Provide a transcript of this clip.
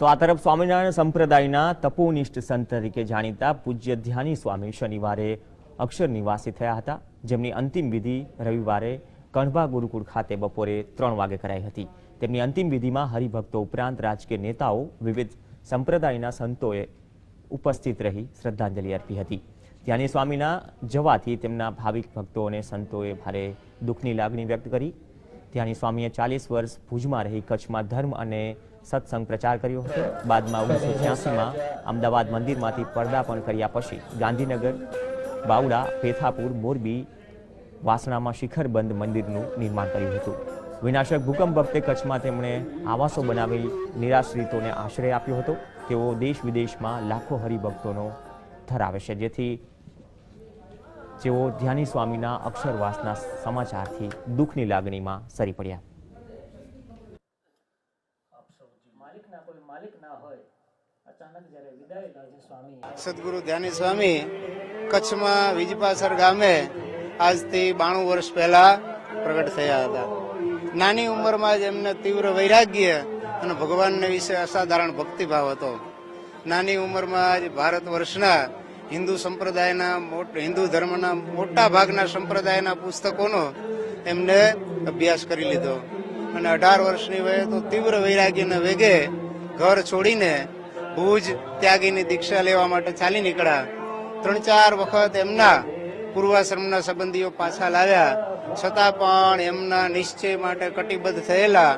તો આ તરફ સ્વામિનારાયણ સંપ્રદાયના તપોનિષ્ઠ સંત તરીકે જાણીતા પૂજ્ય ધ્યાની સ્વામી શનિવારે અક્ષર નિવાસી થયા હતા. જેમની અંતિમ વિધિ રવિવારે કણભા ગુરુકુળ ખાતે બપોરે ત્રણ વાગે કરાઈ હતી. તેમની અંતિમ વિધિમાં હરિભક્તો ઉપરાંત રાજકીય નેતાઓ વિવિધ સંપ્રદાયના સંતોએ ઉપસ્થિત રહી શ્રદ્ધાંજલિ અર્પી હતી. ધ્યાની સ્વામીના જવાથી તેમના ભાવિક ભક્તો અને સંતોએ ભારે દુઃખની લાગણી વ્યક્ત કરી. ધ્યાની સ્વામીએ ચાલીસ વર્ષ ભુજમાં રહી, કચ્છમાં ધર્મ અને સત્સંગ પ્રચાર કર્યો હતો. બાદમાં ઓગણીસો છ્યાસીમાં અમદાવાદ મંદિરમાંથી પર્દાપણ કર્યા પછી ગાંધીનગર, બાવડા, પેથાપુર, મોરબી, વાસણામાં શિખરબંધ મંદિરનું નિર્માણ કર્યું હતું. વિનાશક ભૂકંપ વખતે કચ્છમાં તેમણે આવાસો બનાવી નિરાશ્રિતોને આશ્રય આપ્યો હતો. તેઓ દેશ વિદેશમાં લાખો હરિભક્તોનો ધરાવે છે. જેથી જેઓ ધ્યાની સ્વામીના અક્ષરવાસના સમાચારથી દુઃખની લાગણીમાં સરી પડ્યા. માલિકના સદગુરુ ધ્યાની સ્વામી, કચ્છમાં વિજપાસર ગામે આજથી બાણું વર્ષ પહેલા પ્રગટ થયા હતા. નાની ઉંમરમાં જ એમને તીવ્ર વૈરાગ્ય અને ભગવાનને વિશે અસાધારણ ભક્તિભાવ હતો. નાની ઉંમરમાં જ ભારત વર્ષના હિન્દુ સંપ્રદાયના હિન્દુ ધર્મના મોટા ભાગના સંપ્રદાયના પુસ્તકોનો એમને અભ્યાસ કરી લીધો. અને અઢાર વર્ષની વયે તો તીવ્ર વૈરાગ્યના વેગે ઘર છોડીને ભુજ ત્યાગીની દીક્ષા લેવા માટે ચાલી નીકળ્યા. ત્રણ ચાર વખત એમના પૂર્વાશ્રમના સંબંધીઓ પાછા લાવ્યા. છતાં પણ એમના નિશ્ચય માટે કટિબદ્ધ થયેલા